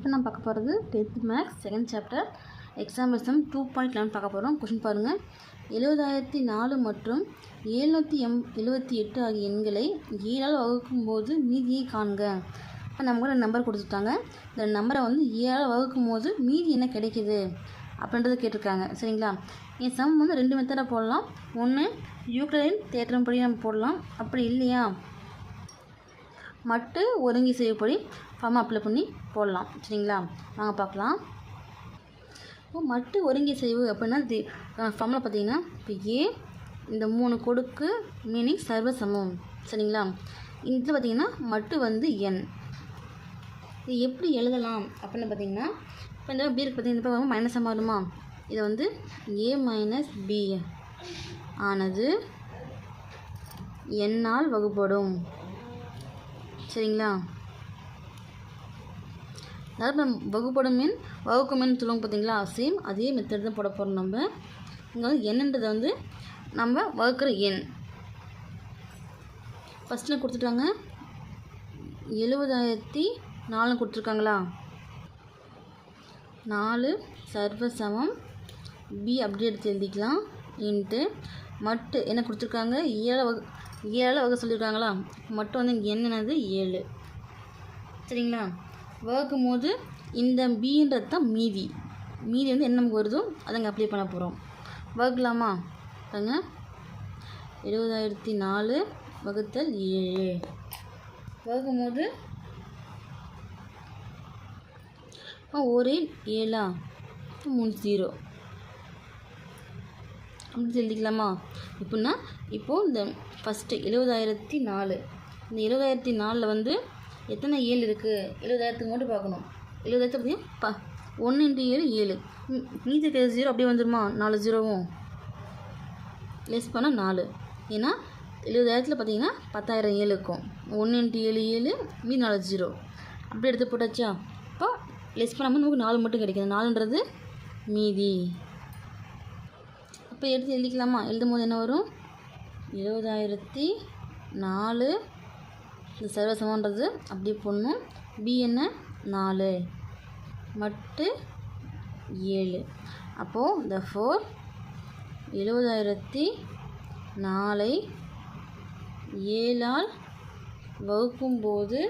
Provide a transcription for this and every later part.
இப்போ நான் பார்க்க போகிறது tenth maths second chapter. Exam sum two point eleven பார்க்க போகிறோம். கொஷின் பாருங்கள் எழுபதாயிரத்தி நாலு மற்றும் எழுநூற்றி எம் எழுபத்தி எட்டு ஆகிய எண்களை ஏழால் வகுக்கும் போது மீதியை காண்க. இப்போ நமக்கு கூட நம்பர் கொடுத்துட்டாங்க. இந்த நம்பரை வந்து ஏழால் வகுக்கும் போது மீதி என்ன கிடைக்கிது அப்படின்றத கேட்டிருக்காங்க. சரிங்களா? என் சம் வந்து ரெண்டு மெத்தடாக போடலாம். ஒன்று யூக்ரைன் தேட்டரம் படி நம்ம போடலாம். அப்படி இல்லையா? மட்டு ஒருங்கி செய்யப்படி ஃபார்ம் அப்ளை பண்ணி போடலாம். சரிங்களா? வாங்க பார்க்கலாம். இப்போ மட்டு ஒருங்கி செய்வு அப்படின்னா தி ஃபார்மில் பார்த்தீங்கன்னா இப்போ ஏ இந்த மூணு கொடுக்கு மீனிங் சர்வ சமம் சரிங்களா? இதில் பார்த்தீங்கன்னா மட்டு வந்து என் இது எப்படி எழுதலாம் அப்படின்னு பார்த்தீங்கன்னா இப்போ இந்த பி இருக்கு பார்த்தீங்கன்னா இப்போ மைனஸாக மாறுமா? இதை வந்து ஏ மைனஸ் பி ஆனது என்னால் வகுப்படும். சரிங்களா? அதாவது நம்ம வகுப்படும் மீன் வகுக்கும் மீன் சொல்லுவாங்க பார்த்தீங்களா? சேம் அதே மெத்தட் தான் போட போகிறோம் நம்ம. இங்கே வந்து என்னன்றது வந்து நம்ம வகுக்கிற எண். ஃபஸ்ட்டில் கொடுத்துட்டாங்க. எழுபதாயிரத்தி நாலு கொடுத்துருக்காங்களா? நாலு சர்வ சமம் பி அப்படி எடுத்து எழுதிக்கலாம். இன்ட்டு மட்டு என்ன கொடுத்துருக்காங்க? ஏழை வகு ஏழை வகை சொல்லியிருக்காங்களா? மட்டும் வந்து இங்கே என்னென்னது? ஏழு. சரிங்களா? வகுக்கும் போது இந்த பீன்றது தான் மீதி. மீதி வந்து என்ன நமக்கு வருதோ அதை அங்கே அப்ளை பண்ண போகிறோம் வகுக்கலாமா? பாருங்க. எழுபதாயிரத்தி நாலு வகுத்தல் ஏழு. வகுக்கும் போது ஒரு ஏழா? மூணு ஜீரோ அப்படி எழுதிக்கலாமா? எப்படின்னா இப்போது இந்த ஃபஸ்ட்டு எழுபதாயிரத்தி நாலு இந்த எழுபதாயிரத்தி நாலில் வந்து எத்தனை ஏழு இருக்குது எழுபதாயிரத்துக்கு மட்டும் பார்க்கணும். எழுபதாயிரத்து அப்படியும் பா ஒன்று இன்ட்டு ஏழு ஏழு. மீதி இருக்கிற ஜீரோ அப்படியே வந்துடுமா நாலு ஜீரோவும் லெஸ் பண்ணால் நாலு. ஏன்னா எழுபதாயிரத்தில் பார்த்தீங்கன்னா பத்தாயிரம் ஏழு இருக்கும். ஒன்று இன்ட்டு ஏழு ஏழு மீதி நாலு ஜீரோ அப்படி எடுத்து போட்டாச்சா? இப்போ லெஸ் பண்ணாமல் நமக்கு நாலு மட்டும் கிடைக்கும் நாலுன்றது மீதி. அப்போ எடுத்து எழுதிக்கலாமா? எழுதும் போது என்ன வரும்? எழுபதாயிரத்தி நாலு இந்த சர்வசமன்றது அப்படியே போடணும். பி என்ன? நாலு. மட்டு ஏழு. அப்போது த ஃபோர் எழுபதாயிரத்தி நாலை ஏழால் வகுக்கும்போது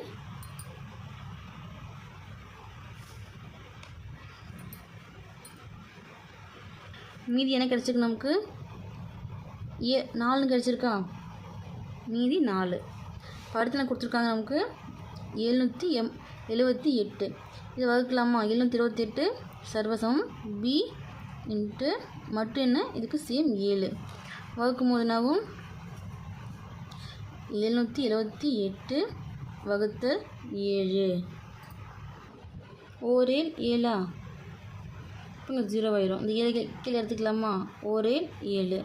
மீதி என்ன கிடச்சிருக்கு நமக்கு? ஏ நாலுன்னு கிடச்சிருக்கா? மீதி நாலு. படத்தில் கொடுத்துருக்காங்க நமக்கு எழுநூற்றி எம் எழுபத்தி எட்டு. இது வகுக்கலாமா? எழுநூற்றி இருபத்தெட்டு சர்வசம் பி இன்ட்டு மட்டும் என்ன? இதுக்கு சேம் ஏழு. வகுக்கும் போதுனாவும் எழுநூற்றி எழுபத்தி எட்டு வகுத்தல் ஏழு. ஓரேல் ஏழா? இங்கே ஜீரோ ஆயிரும். இந்த ஏழு கீழே- எடுத்துக்கலாமா? ஒரே ஏழு.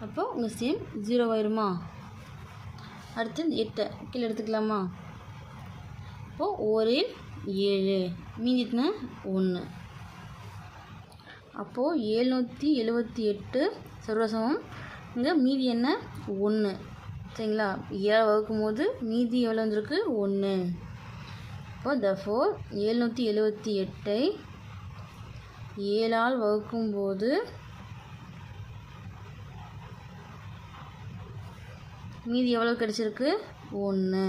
அப்போ உங்கள் சேம் ஜீரோ ஆயிருமா? அடுத்து எட்டை. கீழே எடுத்துக்கலாமா? அப்போது ஒரு ஏழு. மீதிட்டுனா ஒன்று. அப்போது எழுநூற்றி எழுபத்தி எட்டு சர்வசமம். இங்கே மீதி என்ன? ஒன்று. சரிங்களா? ஏழை வகுக்கும் போது மீதி எவ்வளோ வந்திருக்கு? ஒன்று. இப்போ த ஃபோர் எழுநூற்றி எழுபத்தி எட்டை ஏழால் வகுக்கும்போது மீதி எவ்வளோ கிடச்சிருக்கு? ஒன்று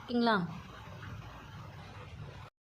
ஓகேங்களா?